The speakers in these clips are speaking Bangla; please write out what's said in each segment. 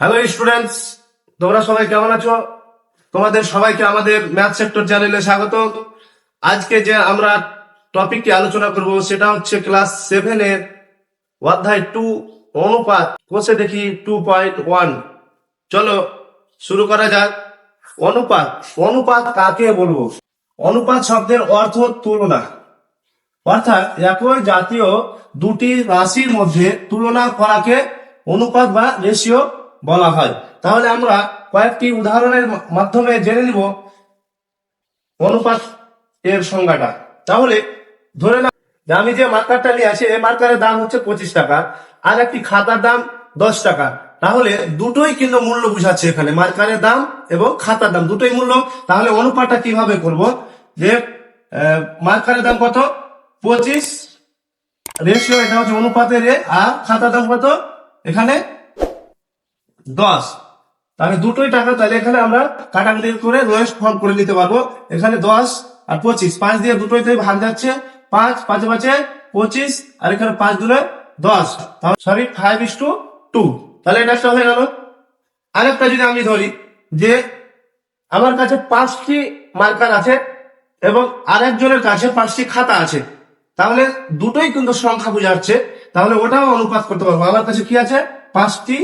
হ্যালো স্টুডেন্টস তোমরা সবাই কেমন আছো? তোমাদের সবাইকে আমাদের ম্যাথ সেক্টর চ্যানেলে স্বাগত আজকে যে আমরা টপিকটি আলোচনা করব, সেটা হচ্ছে ক্লাস সেভেন এর অধ্যায় টু অনুপাত। কোষে দেখি টু পয়েন্ট ওয়ান চলো, শুরু করা যাক। অনুপাত। অনুপাত কাকে বলব? অনুপাত শব্দের অর্থ তুলনা। অর্থাৎ একই জাতীয় দুটি রাশির মধ্যে তুলনা করাকে অনুপাত বা রেশিও বলা হয়। তাহলে আমরা কয়েকটি উদাহরণের মাধ্যমে জেনে নিব অনুপাত এর সংজ্ঞাটা। তাহলে ধরে না আমি যে মার্কারটা নিয়ে আছি, এই মার্কারের দাম হচ্ছে পঁচিশ টাকা, আর একটি খাতার দাম দশ টাকা। তাহলে দুটোই কিন্তু মূল্য বুঝাচ্ছে এখানে মার্কারের দাম এবং খাতার দাম, দুটোই মূল্য। তাহলে অনুপাতটা কীভাবে করব? যে মার্কারের দাম কত? পঁচিশ। রেশিও এটা হচ্ছে অনুপাতের আর খাতার দাম কত? এখানে দশ। তাহলে দুটোই টাকা, তাহলে এখানে আমরা কাটাকাটি করে লোয়েস্ট ফর্ম করে নিতে পারব। এখানে দশ আর পঁচিশ। পাঁচ দিয়ে দুটোইতে ভাগ যাচ্ছে। পাঁচ, পাঁচে পাঁচে পঁচিশ, আর এখানে পাঁচ দূরে দশ। তাহলে sorry five is to two তাহলে এটা হয়ে গেল। আরেকটা যদি আমি ধরি, যে আমার কাছে পাঁচটি মার্কার আছে এবং আরেকজনের কাছে পাঁচটি খাতা আছে, তাহলে দুটোই কিন্তু সংখ্যা বোঝাচ্ছে। তাহলে ওটাও অনুপাত করতে পারব। আমার কাছে কি আছে? পাঁচটি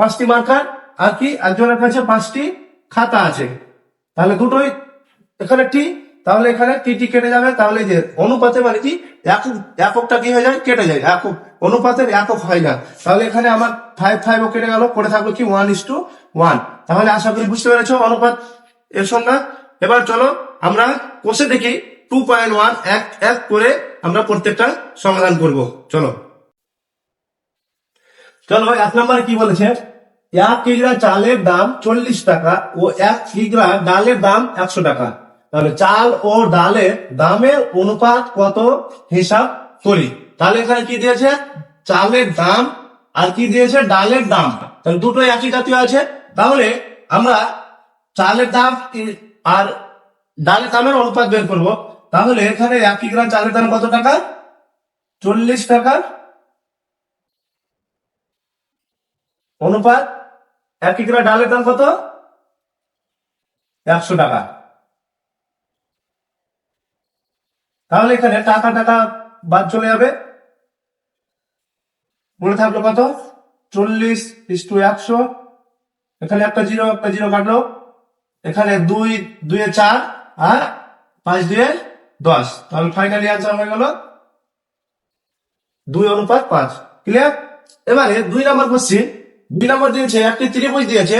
পাঁচটি মার্কার আর কি? একজনের কাছে পাঁচটি খাতা আছে। তাহলে দুটোই এখানে টি, তাহলে এখানে টি কেটে যাবে। তাহলে যে অনুপাতে মানে কি? একক এককটা কি হয়ে যায়? কেটে যায়। একক, অনুপাতের একক হয় না তাহলে এখানে আমার ফাইভ ফাইভ ও কেটে গেল। পড়ে থাকল কি? ওয়ান ইস টু ওয়ান তাহলে আশা করি বুঝতে পেরেছ অনুপাত এর সংজ্ঞা। এবার চলো আমরা কোষে দেখি টু পয়েন্ট ওয়ান এক এক করে আমরা প্রত্যেকটা সমাধান করব। চলো। চলো এক নম্বরে কি বলেছে? এক কিগ্রা চালের দাম চল্লিশ টাকা ও এক কিগ্রা ডালের দাম একশো টাকা। তাহলে চাল ও ডালের দামের অনুপাত কত? হিসাব করি। তাহলে এখানে কি দিয়েছে? চালের দাম আর কি দিয়েছে? ডালের দাম। তাহলে দুটো একই জাতীয় আছে। তাহলে আমরা চালের দাম আর ডালের দামের অনুপাত বের করব। তাহলে এখানে এক কিগ্রা চালের দাম কত টাকা? চল্লিশ টাকা। অনুপাত এক কিগ্রা ডালের দাম কত? একশো টাকা। তাহলে এখানে টাকা টাকা বাদ চলে যাবে। মনে থাকল কত? চল্লিশ ইস টু একশো। এখানে একটা জিরো একটা জিরো কাটলো। এখানে দুই দুয়ে চার আর পাঁচ দুয়ে দশ। তাহলে ফাইনালি আনসার হয়ে গেল। দুই অনুপাত পাঁচ। ক্লিয়ার এবারে দুই নম্বর কোশ্চিন দুই নম্বর দিয়েছে, একটি ত্রিভুজ দিয়েছে,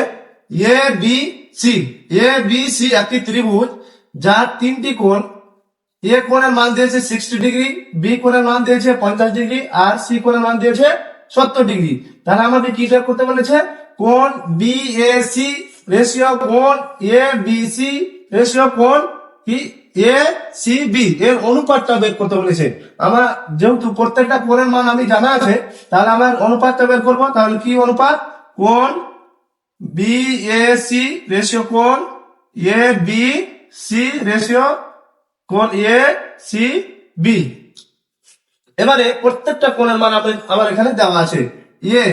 A, B, C. A, B, C, একটি ত্রিভুজ, যার তিনটি কোণ। এ কোণের মান দিয়েছে সিক্সটি ডিগ্রি বি কোণের মান দিয়েছে পঞ্চাশ ডিগ্রি আর সি কোণের মান দিয়েছে সত্তর ডিগ্রি তাহলে আমাদের কি করতে বলেছে? কোণ বি এ সি রেশিও কোণ এ বি সি রেশিও কোণ কি? এ সি বি এর অনুপাতটা বের করতে বলেছে। আমার যেহেতু প্রত্যেকটা কোণের মান আমি জানা আছে, তাহলে আমার অনুপাতটা বের করব, তাহলে কি অনুপাত? কোণ বি এ সি রেশিও কোণ এ বি সি রেশিও কোণ এ সি বি এবারে প্রত্যেকটা কোণের মান আমার এখানে দেওয়া আছে। এ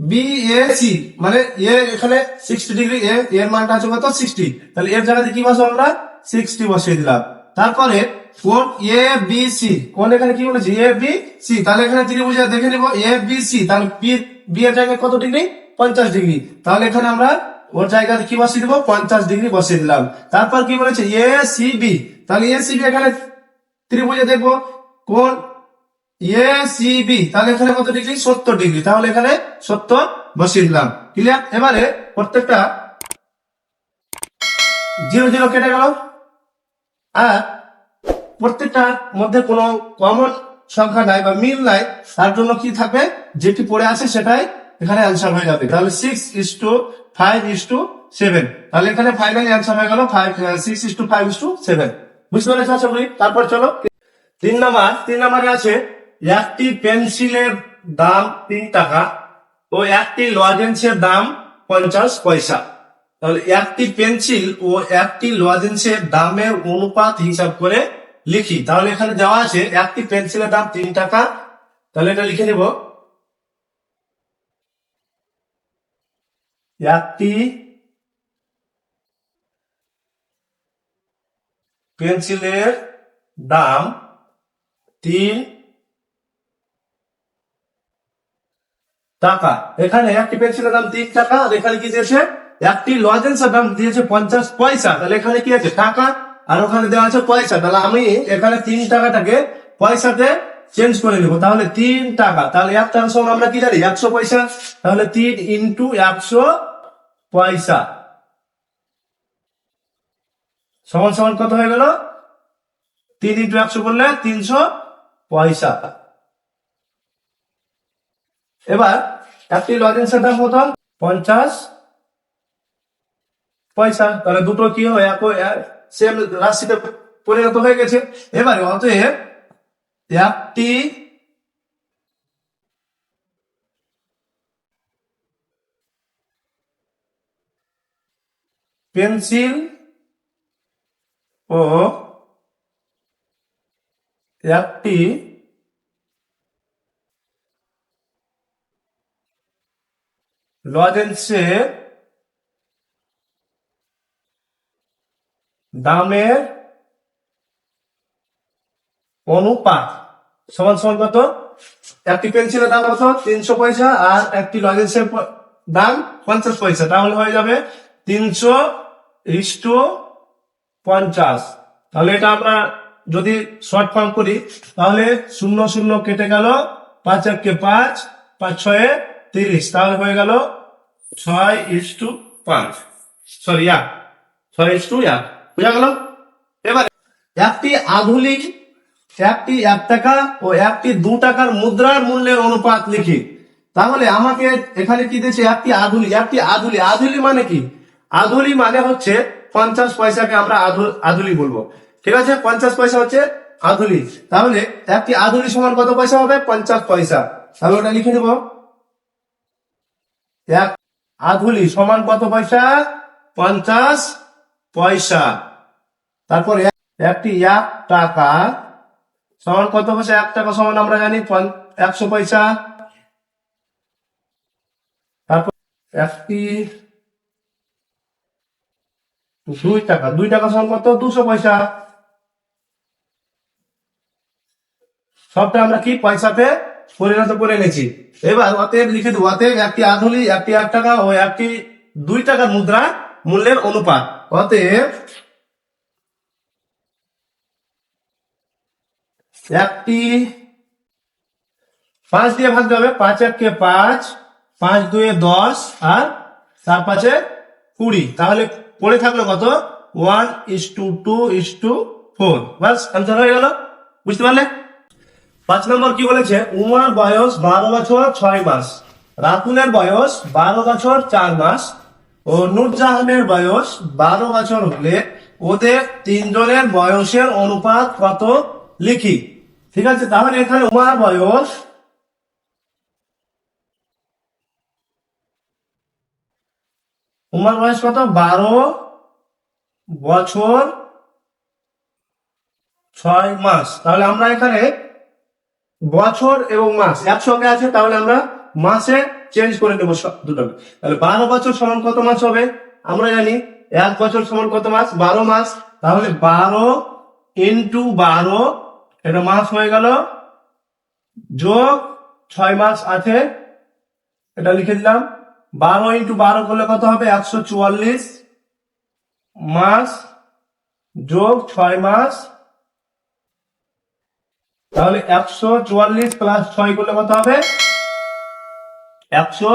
বি এ সি মানে এ এখানে সিক্সটি ডিগ্রি এ এর মানটা আছে কত? সিক্সটি তাহলে এর জায়গাতে কি বসবো আমরা? সিক্সটি বসিয়ে দিলাম। তারপরে কোন এ বি সি কোন এখানে কি বলেছি? এ বি সি তাহলে এখানে ত্রিভুজে দেখে নিব। এ বি সি তাহলে বি বি এর জায়গায় কত ডিগ্রি? পঞ্চাশ ডিগ্রি। তাহলে এখানে আমরা ওর জায়গাতে কি বসিয়ে দিব? পঞ্চাশ ডিগ্রি বসিয়ে দিলাম। তারপর কি বলেছে? এ সি বি তাহলে এ সি বি এখানে ত্রিভুজে দেখব। কোন এ সি বি তাহলে এখানে কত ডিগ্রি? সত্তর ডিগ্রি। তাহলে এখানে সত্তর বসিয়ে দিলাম। ক্লিয়ার এবারে প্রত্যেকটা জিরো জিরো কেটে গেল। আর প্রত্যেকটার মধ্যে কোনো কমন সংখ্যা নাই বা মিল নাই, তার জন্য কি থাকবে যেটি পড়ে আছে সেটাই এখানে অ্যান্সার হয়ে যাবে। তাহলে six is to five is to seven তাহলে এখানে ফাইনালি অ্যান্সার হয়ে গেল five six is to five is to seven বুঝতে পেরেছ আশা করি? তারপর চলো। তিন নাম্বার, তিন নাম্বারে আছে, একটি পেন্সিলের দাম তিন টাকা, ও একটি লজেন্সের দাম পঞ্চাশ পয়সা। তাহলে একটি পেন্সিল ও একটি লজেন্সের দামের অনুপাত হিসাব করে লিখি। তাহলে এখানে দেওয়া আছে একটি পেন্সিলের দাম তিন টাকা। তাহলে এটা লিখে নেব। একটি পেন্সিলের দাম তিন টাকা। এখানে একটি পেন্সিলের দাম তিন টাকা আর এখানে কি দিয়েছে? একটি লজেন্সের দাম দিয়েছে পঞ্চাশ পয়সা, তাহলে এখানে কি আছে? টাকা, আর ওখানে দেওয়া আছে পয়সা। তাহলে আমি এখানে তিন টাকাটাকে পয়সাতে চেঞ্জ করে নিব। তাহলে তিন টাকা। তাহলে এক টাকা আমরা কি জানি? একশো পয়সা। তাহলে তিন ইন্টু একশো পয়সা। সমান সমান কত হয়ে গেল? তিন ইন্টু একশো করলে তিনশো পয়সা। এবার একটি লজেন্সের দাম কত পঞ্চাশ পয়সা, তাহলে দুটো কি হয়? সেম রাশিতে পরিণত হয়ে গেছে। এবারে অতএব একটি পেন্সিল ও একটি লজেন্সের দামের অনুপাত সমান সমান কত? একটি পেন্সিলের দাম কত? তিনশো পয়সা আর একটি লজেন্সের দাম পঞ্চাশ পয়সা। তাহলে হয়ে যাবে তিনশো ইস্টু পঞ্চাশ। তাহলে এটা আমরা যদি শর্ট ফর্ম করি, তাহলে শূন্য শূন্য কেটে গেল পাঁচ এককে পাঁচ পাঁচ ছয়ে তিরিশ। তাহলে হয়ে গেল ছয় ইস্টু পাঁচ। সরি এক ছয় ইস্টু এক বুঝা গেল? এবার একটি আধুনিক একটি এক টাকা ও একটি দু টাকার মুদ্রার মূল্যের অনুপাত লিখি। তাহলে আমাকে এখানে কি দিয়েছে? একটি আধুলি একটি আধুলি আধুলি মানে কি? আধুলি মানে হচ্ছে পঞ্চাশ পয়সাকে আমরা আধু- আধুলি বলব। ঠিক আছে? পঞ্চাশ পয়সা হচ্ছে আধুলি। তাহলে একটি আধুলি সমান কত পয়সা হবে? পঞ্চাশ পয়সা। তাহলে ওটা লিখে নিব। এক আধুলি সমান কত পয়সা? পঞ্চাশ পয়সা। তারপর একটি এক টাকা। সমান কত পয়সা এক টাকা সমান আমরা জানি একশো পয়সা। তারপর একটি দুই টাকা। দুই টাকা সমান কত? দুশো পয়সা। সবটা আমরা কি পয়সাতে পরিণত করে নিয়েছি এবার অতএব লিখে দেবো, অতএব একটি আধুলি একটি এক টাকা ও একটি দুই টাকার মুদ্রা মূল্যের অনুপাত। অতএব একটি পাঁচ দিয়ে ভাগ যাবে পাঁচ এককে পাঁচ। পাঁচ দুয়ে দশ আর চার পাঁচে কুড়ি। তাহলে পড়ে থাকল কত? One is to two two is four. Bus answer হয়ে গেল। বুঝতে পারলে? পাঁচ নম্বর কি বলেছে? উমার বয়স বারো বছর ছয় মাস। রাতুলের বয়স বারো বছর চার মাস। ও নুরজাহানের বয়স বারো বছর হলে ওদের তিনজনের বয়সের অনুপাত কত? লিখি। ঠিক আছে? তাহলে এখানে উমার বয়স উমার বয়স কত? বারো বছর ছয় মাস। তাহলে আমরা এখানে বছর এবং মাস একসঙ্গে আছে, তাহলে আমরা মাসে চেঞ্জ করে নেব সব দুটোকে তাহলে বারো বছর সমান কত মাস হবে? আমরা জানি এক বছর সমান কত মাস? বারো মাস। তাহলে বারো ইন্টু বারো এটা মাস হয়ে গেল। যোগ ছয় মাস আছে। এটা লিখে দিলাম। বারো ইন্টু বারো করলে কত হবে? একশো চুয়াল্লিশ। মাস যোগ ছয় মাস। তাহলে একশো চুয়াল্লিশ প্লাস ছয় করলে কত হবে? একশো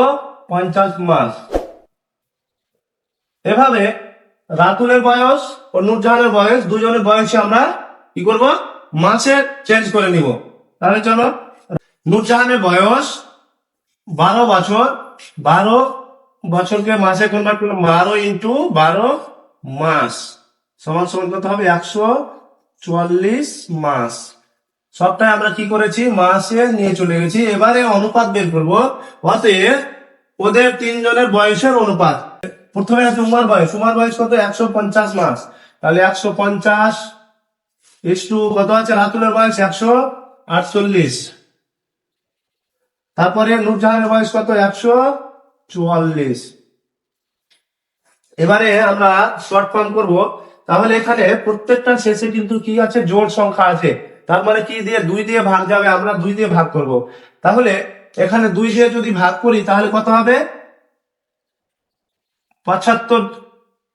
পঞ্চাশ মাস। এভাবে রাতুলের বয়স ও নুরজাহানের বয়স, দুজনের বয়সে আমরা কি করব? মাসে চেঞ্জ করে নিব। তাহলে চলো, নুরজাহানের বয়স বারো বছর। বারো বছরকে মাসে কনভার্ট করলে বারো ইন্টু বারো মাস। সমান সমান কত হবে? একশো চুয়াল্লিশ মাস। সবটাই আমরা কি করেছি? মাসে নিয়ে চলে গেছি। এবারে অনুপাত বের করব। অতএব ওদের তিনজনের বয়সের অনুপাত। প্রথমে আছে উমার বয়স। উমার বয়স কত? একশো পঞ্চাশ মাস। তাহলে একশো পঞ্চাশ ইস্টু কত আছে? রাতুলের বয়স একশো আটচল্লিশ। তারপরে নুরজাহানের বয়স কত? একশো চুয়াল্লিশ। এবারে আমরা শর্ট ফর্ম করব। তাহলে এখানে প্রত্যেকটা শেষে কিন্তু কি আছে? জোড় সংখ্যা আছে। তার মানে কি দিয়ে? দুই দিয়ে ভাগ যাবে, আমরা দুই দিয়ে ভাগ করব। তাহলে এখানে দুই দিয়ে যদি ভাগ করি, তাহলে কত হবে? পঁচাত্তর,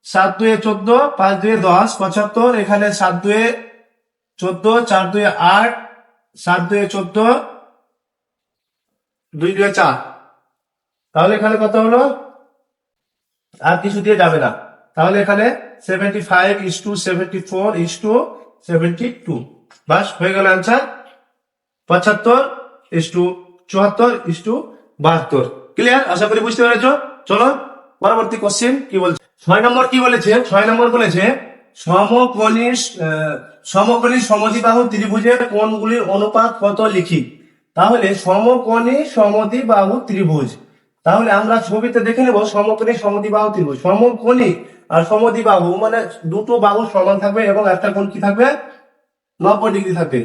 সাত দুয়ে চোদ্দ, পাঁচ দুয়ে দশ, পঁচাত্তর, এখানে সাত দুয়ে চোদ্দ, চার দুয়ে আট, সাত দুয়ে চোদ্দ, দুই দুয়ে চার। তাহলে এখানে কত হলো? আর কিছু দিয়ে যাবে না। তাহলে এখানে seventy five is to seventy four is to seventy two বাস, হয়ে গেল অ্যান্সার পঁচাত্তর ইস টু চুয়াত্তর ইস টু বাহাত্তর। ক্লিয়ার আশা করি বুঝতে পেরেছ? চলো, পরবর্তী কোশ্চেন কি বলছে? ছয় নম্বর কি বলেছে? ছয় নম্বর বলেছে সমকোণী সমকোণী সমদ্বিবাহু ত্রিভুজের কোণগুলির অনুপাত কত লিখি? তাহলে সমকোণী সমদ্বিবাহু ত্রিভুজ। তাহলে আমরা ছবিতে দেখে নেব সমকোণী সমদ্বিবাহু ত্রিভুজ। সমকোণী আর সমদ্বিবাহু মানে দুটো বাহু সমান থাকবে এবং একটা কোণ কি থাকবে? নব্বই ডিগ্রি থাকবে।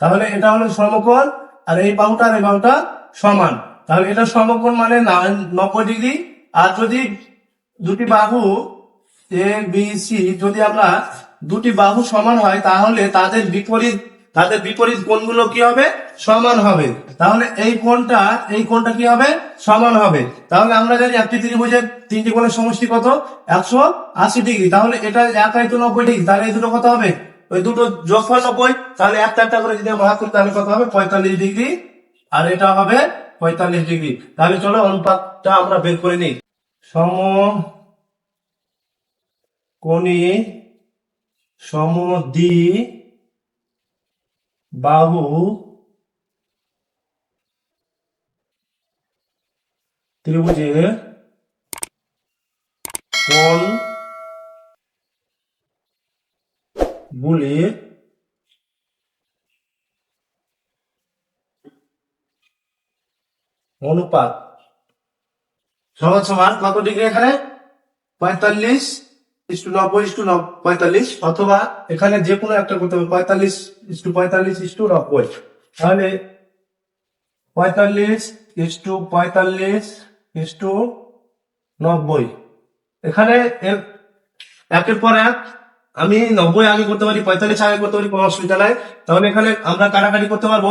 তাহলে এটা হলো সমকোণ, আর এই বাহুটা আর এই বাহুটা সমান। তাহলে এটা সমকোণ মানে নব্বই ডিগ্রি। আর যদি দুটি বাহু এ বি সি যদি আমরা দুটি বাহু সমান হয়, তাহলে তাদের বিপরীত তাদের বিপরীত কোণগুলো কি হবে? সমান হবে। তাহলে এই কোণটা এই কোণটা কি হবে? সমান হবে। তাহলে আমরা জানি একটি ত্রিভুজের তিনটি কোণের সমষ্টি কত? একশো আশি ডিগ্রি। তাহলে এটা এক একাই তো নব্বই ডিগ্রি। তাহলে এই দুটো কত হবে? ওই দুটো যোগফল নব্বই। তাহলে একটা একটা করে যদি ভাগ করি, তাহলে কত হবে? পঁয়তাল্লিশ ডিগ্রি। আর এটা হবে পঁয়তাল্লিশ ডিগ্রি। তাহলে চলো অনুপাতটা আমরা বের করে নিই। সম কোণী সমদ্বি বাহু ত্রিভুজের কোণ গুলির অনুপাত। সমান সমান কত ডিগ্রি এখানে? পঁয়তাল্লিশ ইস্টু নব্বই ইস্টু পঁয়তাল্লিশ, অথবা এখানে যে কোনো একটা করতে হবে, পঁয়তাল্লিশ ইস্টু পঁয়তাল্লিশ ইস্টু নব্বই। তাহলে পঁয়তাল্লিশ ইস্টু পঁয়তাল্লিশ ইস্টু নব্বই। এখানে একের পর এক আমি নব্বই আগে করতে পারি, পঁয়তাল্লিশ আগে করতে পারি কোনো অসুবিধা নাই। তাহলে এখানে আমরা কাটাকাটি করতে পারব।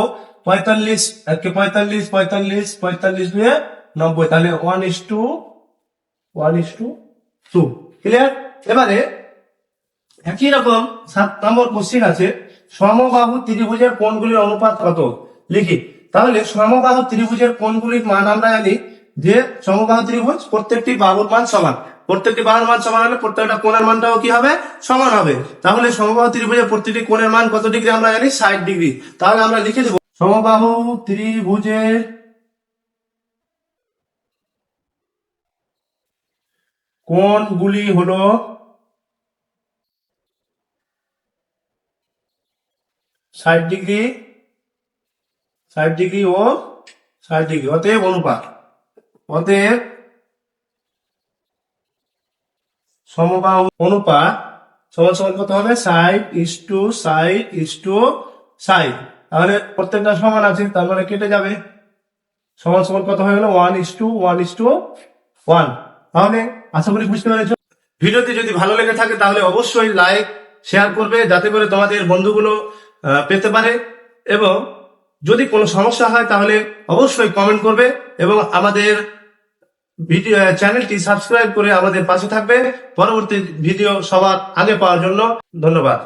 পঁয়তাল্লিশ, একে পঁয়তাল্লিশ পঁয়তাল্লিশ পঁয়তাল্লিশ দিয়ে নব্বই তাহলে one is to one is to two clear এবারে একই রকম সাত নম্বর কোশ্চিন আছে, সমবাহু ত্রিভুজের কোণগুলির অনুপাত কত? লিখি। তাহলে সমবাহু ত্রিভুজের কোণগুলির মান আমরা জানি যে সমবাহু ত্রিভুজ প্রত্যেকটি বাহুর মান সমান। প্রত্যেকটি বাহুর মান সমান হলে প্রত্যেকটা কোণের মানটাও কি হবে? সমান হবে। তাহলে সমবাহু ত্রিভুজের প্রত্যেকটি কোণের মান কত ডিগ্রি আমরা জানি? ষাট ডিগ্রি। তাহলে আমরা লিখে দেবো, সমবাহু ত্রিভুজের কোণগুলি হলো? ষাট ডিগ্রি। ষাট ডিগ্রি ও ষাট ডিগ্রি। অতএব অনুপাত। অতএব সমবাহু অনুপাত সমান সমান কত হবে? Side is to side is to side তাহলে প্রত্যেকটা সমান আছে, তার মানে কেটে যাবে। সমান সমান কত হয়ে গেল? One is to, one is to, one. তাহলে আশা করি বুঝতে পেরেছ। ভিডিওটি যদি ভালো লেগে থাকে, তাহলে অবশ্যই লাইক শেয়ার করবে, যাতে করে তোমাদের বন্ধুগুলো পেতে পারে। এবং যদি কোনো সমস্যা হয়, তাহলে অবশ্যই কমেন্ট করবে এবং আমাদের ভিডিও চ্যানেলটি সাবস্ক্রাইব করে আমাদের পাশে থাকবে। পরবর্তী ভিডিও সবার আগে পাওয়ার জন্য ধন্যবাদ।